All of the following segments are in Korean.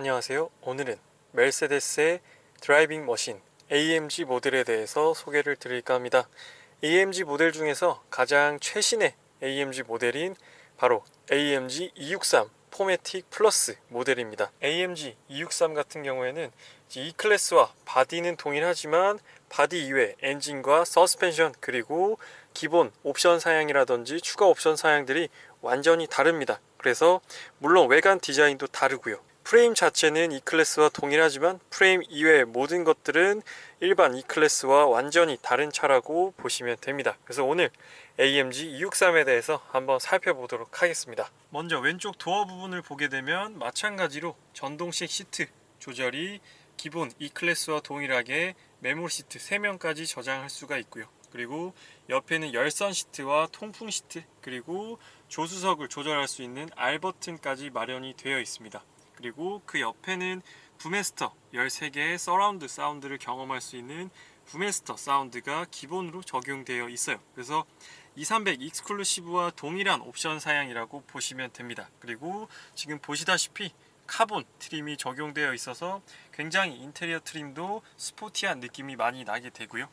안녕하세요. 오늘은 멜세데스의 드라이빙 머신 AMG 모델에 대해서 소개를 드릴까 합니다. AMG 모델 중에서 가장 최신의 AMG 모델인 바로 AMG 263 포매틱 플러스 모델입니다. AMG 263 같은 경우에는 E 클래스와 바디는 동일하지만 바디 이외 엔진과 서스펜션 그리고 기본 옵션 사양이라든지 추가 옵션 사양들이 완전히 다릅니다. 그래서 물론 외관 디자인도 다르고요. 프레임 자체는 E클래스와 동일하지만 프레임 이외의 모든 것들은 일반 E클래스와 완전히 다른 차라고 보시면 됩니다. 그래서 오늘 AMG 263에 대해서 한번 살펴보도록 하겠습니다. 먼저 왼쪽 도어 부분을 보게 되면 마찬가지로 전동식 시트 조절이 기본 E클래스와 동일하게 메모리 시트 3명까지 저장할 수가 있고요. 그리고 옆에는 열선 시트와 통풍 시트 그리고 조수석을 조절할 수 있는 R 버튼까지 마련이 되어 있습니다. 그리고 그 옆에는 부메스터 13개의 서라운드 사운드를 경험할 수 있는 부메스터 사운드가 기본으로 적용되어 있어요. 그래서 2300 익스클루시브와 동일한 옵션 사양이라고 보시면 됩니다. 그리고 지금 보시다시피 카본 트림이 적용되어 있어서 굉장히 인테리어 트림도 스포티한 느낌이 많이 나게 되고요.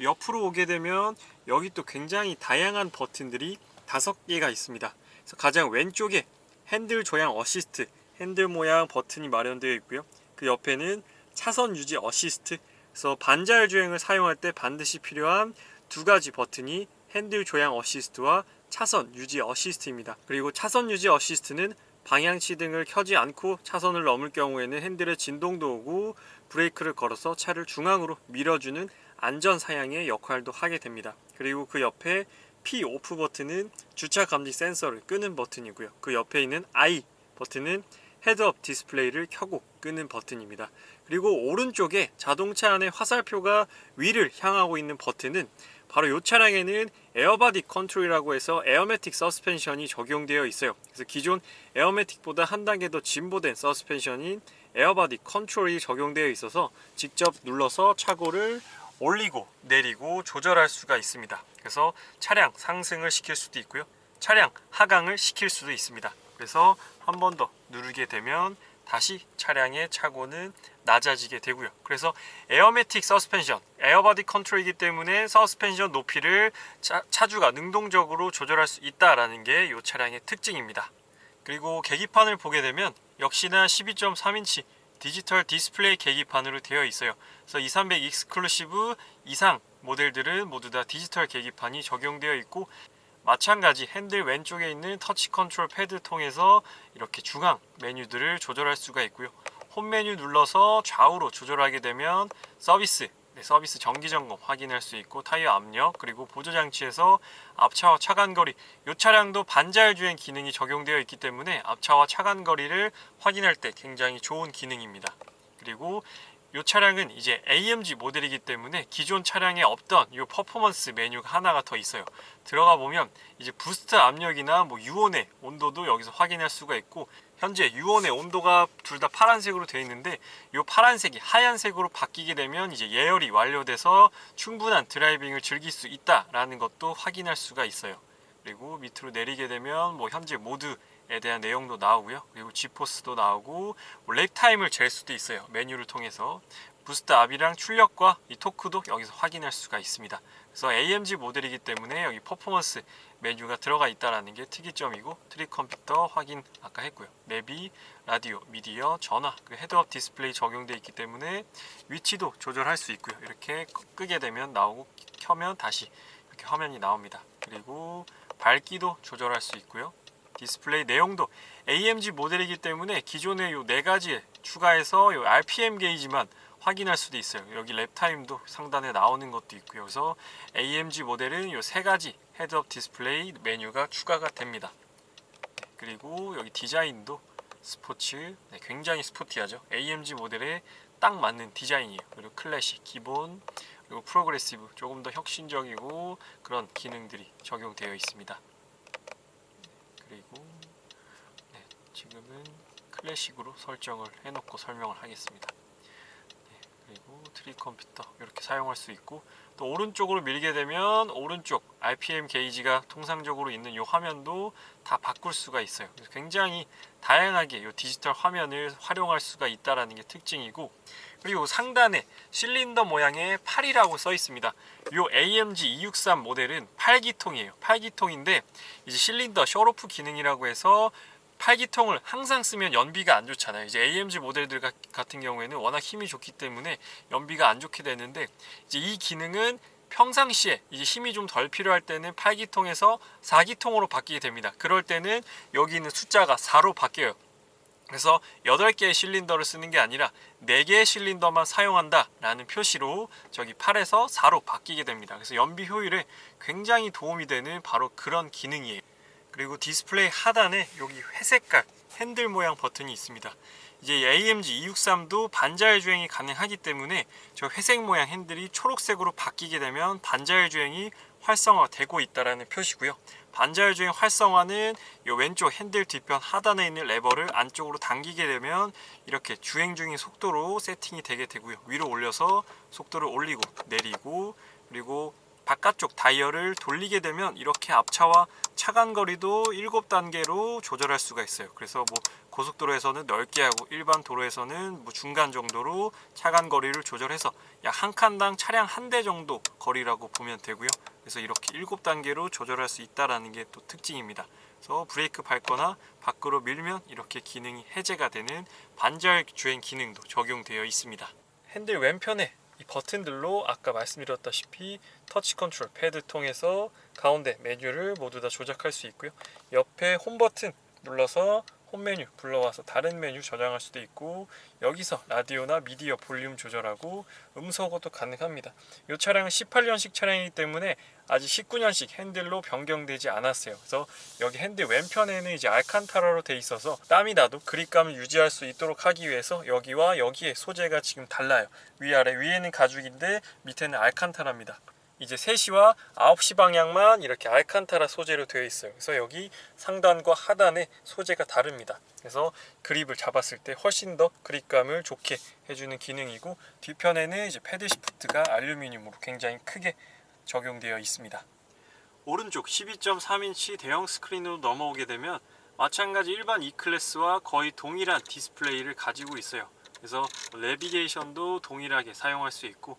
옆으로 오게 되면 여기 또 굉장히 다양한 버튼들이 다섯 개가 있습니다. 가장 왼쪽에 핸들 조향 어시스트 핸들 모양 버튼이 마련되어 있고요. 그 옆에는 차선 유지 어시스트 그래서 반자율 주행을 사용할 때 반드시 필요한 두 가지 버튼이 핸들 조향 어시스트와 차선 유지 어시스트입니다. 그리고 차선 유지 어시스트는 방향치 등을 켜지 않고 차선을 넘을 경우에는 핸들에 진동도 오고 브레이크를 걸어서 차를 중앙으로 밀어주는 안전 사양의 역할도 하게 됩니다. 그리고 그 옆에 P 오프 버튼은 주차 감지 센서를 끄는 버튼이고요. 그 옆에 있는 I 버튼은 헤드업 디스플레이를 켜고 끄는 버튼입니다. 그리고 오른쪽에 자동차 안의 화살표가 위를 향하고 있는 버튼은 바로 이 차량에는 에어바디 컨트롤이라고 해서 에어매틱 서스펜션이 적용되어 있어요. 그래서 기존 에어매틱보다 한 단계 더 진보된 서스펜션인 에어바디 컨트롤이 적용되어 있어서 직접 눌러서 차고를 올리고 내리고 조절할 수가 있습니다. 그래서 차량 상승을 시킬 수도 있고요. 차량 하강을 시킬 수도 있습니다. 그래서 한 번 더 누르게 되면 다시 차량의 차고는 낮아지게 되고요. 그래서 에어매틱 서스펜션, 에어바디 컨트롤이기 때문에 서스펜션 높이를 차, 차주가 능동적으로 조절할 수 있다라는 게 이 차량의 특징입니다. 그리고 계기판을 보게 되면 역시나 12.3인치 디지털 디스플레이 계기판으로 되어 있어요. 그래서 2300 익스클루시브 이상 모델들은 모두 다 디지털 계기판이 적용되어 있고 마찬가지 핸들 왼쪽에 있는 터치 컨트롤 패드 통해서 이렇게 중앙 메뉴들을 조절할 수가 있고요. 홈 메뉴 눌러서 좌우로 조절하게 되면 서비스 네, 서비스 정기 점검 확인할 수 있고 타이어 압력 그리고 보조 장치에서 앞차와 차간 거리 이 차량도 반자율 주행 기능이 적용되어 있기 때문에 앞차와 차간 거리를 확인할 때 굉장히 좋은 기능입니다. 그리고 이 차량은 이제 AMG 모델이기 때문에 기존 차량에 없던 이 퍼포먼스 메뉴가 하나가 더 있어요. 들어가 보면 이제 부스트 압력이나 뭐 유온의 온도도 여기서 확인할 수가 있고 현재 유온의 온도가 둘 다 파란색으로 되어 있는데 이 파란색이 하얀색으로 바뀌게 되면 이제 예열이 완료돼서 충분한 드라이빙을 즐길 수 있다라는 것도 확인할 수가 있어요. 그리고 밑으로 내리게 되면 뭐 현재 모드에 대한 내용도 나오고요. 그리고 G포스도 나오고 뭐 렉타임을 잴 수도 있어요. 메뉴를 통해서 부스트 압이랑 출력과 이 토크도 여기서 확인할 수가 있습니다. 그래서 AMG 모델이기 때문에 여기 퍼포먼스 메뉴가 들어가 있다라는 게 특이점이고 트릭 컴퓨터 확인 아까 했고요. 내비, 라디오, 미디어, 전화, 그 헤드업 디스플레이 적용되어 있기 때문에 위치도 조절할 수 있고요. 이렇게 끄게 되면 나오고 켜면 다시 이렇게 화면이 나옵니다. 그리고 밝기도 조절할 수 있고요. 디스플레이 내용도 AMG 모델이기 때문에 기존의 요 네 가지 추가해서 요 RPM 게이지만 확인할 수도 있어요. 여기 랩타임도 상단에 나오는 것도 있고요. 그래서 AMG 모델은 요 세 가지 헤드업 디스플레이 메뉴가 추가가 됩니다. 네, 그리고 여기 디자인도 스포츠, 네, 굉장히 스포티하죠. AMG 모델에 딱 맞는 디자인이에요. 그리고 클래식, 기본, 그리고 프로그레시브, 조금 더 혁신적이고 그런 기능들이 적용되어 있습니다. 그리고 네, 지금은 클래식으로 설정을 해놓고 설명을 하겠습니다. 네, 그리고 트리 컴퓨터 이렇게 사용할 수 있고 또 오른쪽으로 밀게 되면 오른쪽 RPM 게이지가 통상적으로 있는 이 화면도 다 바꿀 수가 있어요. 굉장히 다양하게 이 디지털 화면을 활용할 수가 있다라는 게 특징이고 그리고 상단에 실린더 모양의 8이라고 써 있습니다. 이 AMG 263 모델은 8기통이에요. 8기통인데 이제 실린더 셔로프 기능이라고 해서 8기통을 항상 쓰면 연비가 안 좋잖아요. 이제 AMG 모델들 가- 같은 경우에는 워낙 힘이 좋기 때문에 연비가 안 좋게 되는데 이제 이 기능은 평상시에 이제 힘이 좀 덜 필요할 때는 8기통에서 4기통으로 바뀌게 됩니다. 그럴 때는 여기 있는 숫자가 4로 바뀌어요. 그래서 8개의 실린더를 쓰는 게 아니라 4개의 실린더만 사용한다 라는 표시로 저기 8에서 4로 바뀌게 됩니다. 그래서 연비 효율에 굉장히 도움이 되는 바로 그런 기능이에요. 그리고 디스플레이 하단에 여기 회색깔 핸들 모양 버튼이 있습니다. 이제 AMG 263도 반자율 주행이 가능하기 때문에 저 회색 모양 핸들이 초록색으로 바뀌게 되면 반자율 주행이 활성화되고 있다라는 표시고요. 반자율 주행 활성화는 이 왼쪽 핸들 뒤편 하단에 있는 레버를 안쪽으로 당기게 되면 이렇게 주행 중인 속도로 세팅이 되게 되고요. 위로 올려서 속도를 올리고 내리고 그리고 바깥쪽 다이얼을 돌리게 되면 이렇게 앞차와 차간 거리도 7단계로 조절할 수가 있어요. 그래서 뭐 고속도로에서는 넓게 하고 일반 도로에서는 뭐 중간 정도로 차간 거리를 조절해서 약 한 칸당 차량 한 대 정도 거리라고 보면 되고요. 그래서 이렇게 7단계로 조절할 수 있다라는 게 또 특징입니다. 그래서 브레이크 밟거나 밖으로 밀면 이렇게 기능이 해제가 되는 반절 주행 기능도 적용되어 있습니다. 핸들 왼편에 이 버튼들로 아까 말씀드렸다시피 터치 컨트롤 패드 통해서 가운데 메뉴를 모두 다 조작할 수 있고요. 옆에 홈 버튼 눌러서 홈 메뉴 불러와서 다른 메뉴 저장할 수도 있고 여기서 라디오나 미디어 볼륨 조절하고 음소거도 가능합니다. 이 차량은 18년식 차량이기 때문에 아직 19년식 핸들로 변경되지 않았어요. 그래서 여기 핸들 왼편에는 이제 알칸타라로 돼 있어서 땀이 나도 그립감을 유지할 수 있도록 하기 위해서 여기와 여기에 소재가 지금 달라요. 위아래 위에는 가죽인데 밑에는 알칸타라입니다. 이제 3시와 9시 방향만 이렇게 알칸타라 소재로 되어 있어요. 그래서 여기 상단과 하단에 소재가 다릅니다. 그래서 그립을 잡았을 때 훨씬 더 그립감을 좋게 해주는 기능이고 뒤편에는 이제 패드 시프트가 알루미늄으로 굉장히 크게 적용되어 있습니다. 오른쪽 12.3인치 대형 스크린으로 넘어오게 되면 마찬가지 일반 E클래스와 거의 동일한 디스플레이를 가지고 있어요. 그래서 내비게이션도 동일하게 사용할 수 있고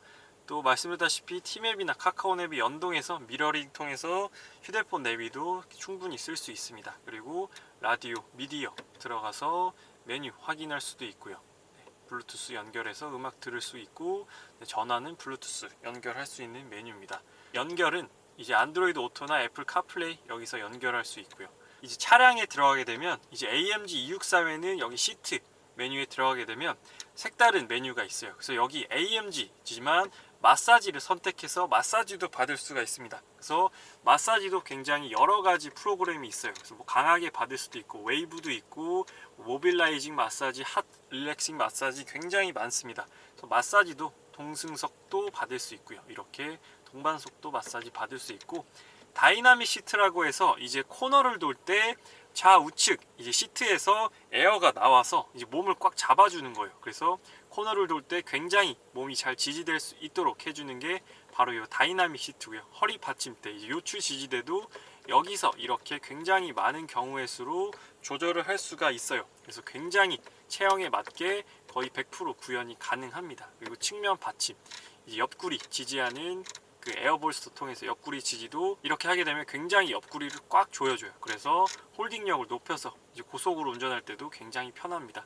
또 말씀드렸다시피 티맵이나 카카오맵이 연동해서 미러링 통해서 휴대폰 내비도 충분히 쓸 수 있습니다. 그리고 라디오, 미디어 들어가서 메뉴 확인할 수도 있고요. 네, 블루투스 연결해서 음악 들을 수 있고 네, 전화는 블루투스 연결할 수 있는 메뉴입니다. 연결은 이제 안드로이드 오토나 애플 카플레이 여기서 연결할 수 있고요. 이제 차량에 들어가게 되면 이제 AMG 263에는 여기 시트 메뉴에 들어가게 되면 색다른 메뉴가 있어요. 그래서 여기 AMG지만 마사지를 선택해서 마사지도 받을 수가 있습니다. 그래서 마사지도 굉장히 여러 가지 프로그램이 있어요. 그래서 뭐 강하게 받을 수도 있고 웨이브도 있고 모빌라이징 마사지, 핫 릴렉싱 마사지 굉장히 많습니다. 그래서 마사지도 동승석도 받을 수 있고요. 이렇게 동반석도 마사지 받을 수 있고 다이나믹 시트라고 해서 이제 코너를 돌 때 좌우측 이제 시트에서 에어가 나와서 이제 몸을 꽉 잡아주는 거예요. 그래서 코너를 돌 때 굉장히 몸이 잘 지지될 수 있도록 해주는 게 바로 이 다이나믹 시트고요. 허리 받침대, 이제 요추 지지대도 여기서 이렇게 굉장히 많은 경우의 수로 조절을 할 수가 있어요. 그래서 굉장히 체형에 맞게 거의 100% 구현이 가능합니다. 그리고 측면 받침, 옆구리 지지하는 그 에어볼스터 통해서 옆구리 지지도 이렇게 하게 되면 굉장히 옆구리를 꽉 조여줘요. 그래서 홀딩력을 높여서 이제 고속으로 운전할 때도 굉장히 편합니다.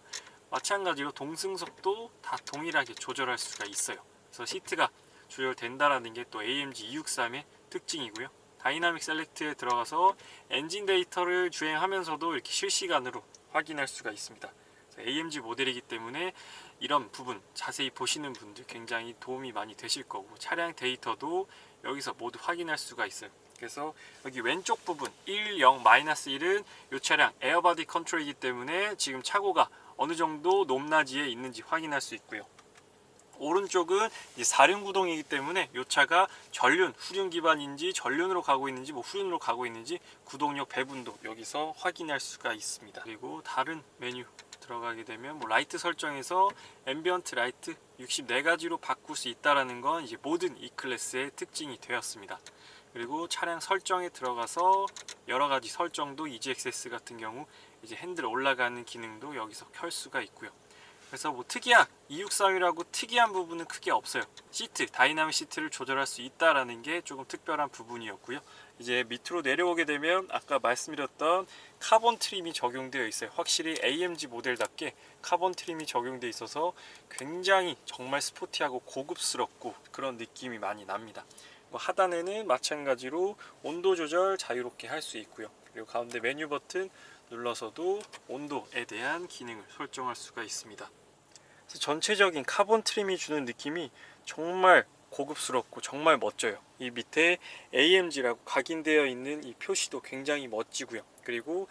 마찬가지로 동승석도 다 동일하게 조절할 수가 있어요. 그래서 시트가 조절된다라는 게 또 AMG 263의 특징이고요. 다이나믹 셀렉트에 들어가서 엔진 데이터를 주행하면서도 이렇게 실시간으로 확인할 수가 있습니다. AMG 모델이기 때문에 이런 부분 자세히 보시는 분들 굉장히 도움이 많이 되실 거고 차량 데이터도 여기서 모두 확인할 수가 있어요. 그래서 여기 왼쪽 부분 1, 0, 마이너스 1은 이 차량 에어바디 컨트롤이기 때문에 지금 차고가 어느 정도 높낮이에 있는지 확인할 수 있고요. 오른쪽은 이제 사륜 구동이기 때문에 이 차가 전륜, 후륜 기반인지 전륜으로 가고 있는지 뭐 후륜으로 가고 있는지 구동력 배분도 여기서 확인할 수가 있습니다. 그리고 다른 메뉴 들어가게 되면 뭐 라이트 설정에서 앰비언트 라이트 64가지로 바꿀 수 있다라는 건 이제 모든 E 클래스의 특징이 되었습니다. 그리고 차량 설정에 들어가서 여러 가지 설정도 EGXS 같은 경우 이제 핸들 올라가는 기능도 여기서 켤 수가 있고요. 그래서 뭐 특이한 263이라고 특이한 부분은 크게 없어요. 시트, 다이나믹 시트를 조절할 수 있다라는 게 조금 특별한 부분이었고요. 이제 밑으로 내려오게 되면 아까 말씀드렸던 카본 트림이 적용되어 있어요. 확실히 AMG 모델답게 카본 트림이 적용되어 있어서 굉장히 정말 스포티하고 고급스럽고 그런 느낌이 많이 납니다. 뭐 하단에는 마찬가지로 온도 조절 자유롭게 할 수 있고요. 그리고 가운데 메뉴 버튼 눌러서도 온도에 대한 기능을 설정할 수가 있습니다. 전체적인 카본 트림이 주는 느낌이 정말 고급스럽고 정말 멋져요. 이 밑에 AMG라고 각인되어 있는 이 표시도 굉장히 멋지고요. 그리고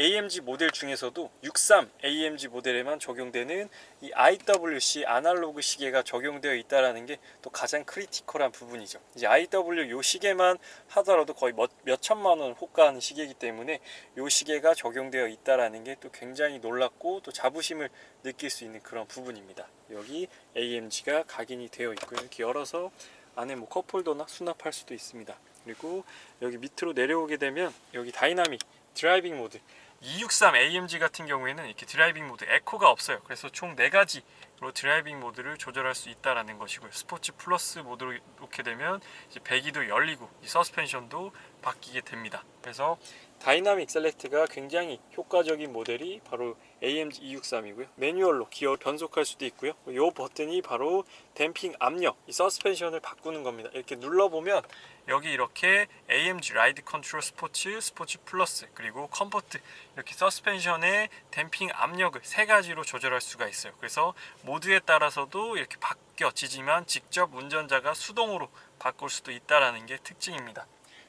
AMG 모델 중에서도 63 AMG 모델에만 적용되는 이 IWC 아날로그 시계가 적용되어 있다라는 게 또 가장 크리티컬한 부분이죠. 이제 IW 요 시계만 하더라도 거의 몇, 몇 천만 원 호가하는 시계이기 때문에 요 시계가 적용되어 있다라는 게 또 굉장히 놀랍고 또 자부심을 느낄 수 있는 그런 부분입니다. 여기 AMG가 각인이 되어 있고요. 이렇게 열어서 안에 뭐 컵홀더나 수납할 수도 있습니다. 그리고 여기 밑으로 내려오게 되면 여기 다이나믹 드라이빙 모드 263 AMG 같은 경우에는 이렇게 드라이빙 모드 에코가 없어요. 그래서 총 4가지로 드라이빙 모드를 조절할 수 있다라는 것이고요. 스포츠 플러스 모드로 놓게 되면 이제 배기도 열리고 이 서스펜션도 바뀌게 됩니다. 그래서 다이나믹 셀렉트가 굉장히 효과적인 모델이 바로 AMG 263이고요. 매뉴얼로 기어 변속할 수도 있고요. 이 버튼이 바로 댐핑 압력, 이 서스펜션을 바꾸는 겁니다. 이렇게 눌러보면 여기 이렇게 AMG 라이드 컨트롤 스포츠, 스포츠 플러스 그리고 컴포트 이렇게 서스펜션의 댐핑 압력을 세 가지로 조절할 수가 있어요. 그래서 모드에 따라서도 이렇게 바뀌어지지만 직접 운전자가 수동으로 바꿀 수도 있다라는 게 특징입니다.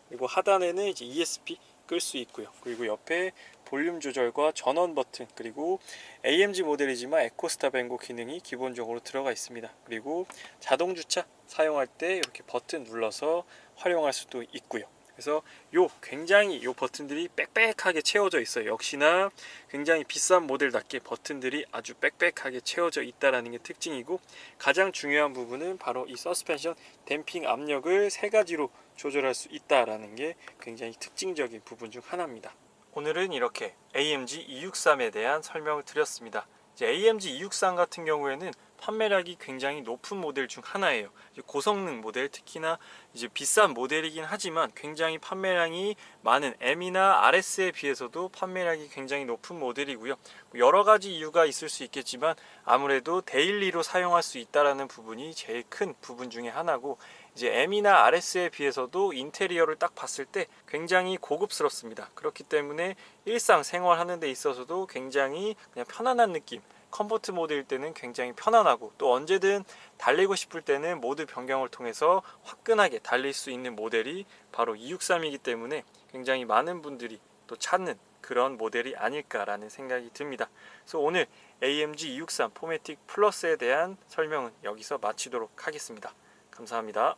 그리고 하단에는 이제 ESP 끌 수 있고요. 그리고 옆에 볼륨 조절과 전원 버튼 그리고 AMG 모델이지만 에코스타 뱅고 기능이 기본적으로 들어가 있습니다. 그리고 자동 주차 사용할 때 이렇게 버튼 눌러서 활용할 수도 있고요. 그래서 요 굉장히 요 버튼들이 빽빽하게 채워져 있어요. 역시나 굉장히 비싼 모델답게 버튼들이 아주 빽빽하게 채워져 있다라는 게 특징이고 가장 중요한 부분은 바로 이 서스펜션 댐핑 압력을 세 가지로 조절할 수 있다라는 게 굉장히 특징적인 부분 중 하나입니다. 오늘은 이렇게 AMG 263에 대한 설명을 드렸습니다. AMG 263 같은 경우에는 판매량이 굉장히 높은 모델 중 하나예요. 고성능 모델 특히나 이제 비싼 모델이긴 하지만 굉장히 판매량이 많은 M이나 RS에 비해서도 판매량이 굉장히 높은 모델이고요. 여러 가지 이유가 있을 수 있겠지만 아무래도 데일리로 사용할 수 있다라는 부분이 제일 큰 부분 중에 하나고 이제 M이나 RS에 비해서도 인테리어를 딱 봤을 때 굉장히 고급스럽습니다. 그렇기 때문에 일상 생활하는 데 있어서도 굉장히 그냥 편안한 느낌 컴포트 모드일 때는 굉장히 편안하고 또 언제든 달리고 싶을 때는 모드 변경을 통해서 화끈하게 달릴 수 있는 모델이 바로 263이기 때문에 굉장히 많은 분들이 또 찾는 그런 모델이 아닐까라는 생각이 듭니다. 그래서 오늘 AMG 263 포매틱 플러스에 대한 설명은 여기서 마치도록 하겠습니다. 감사합니다.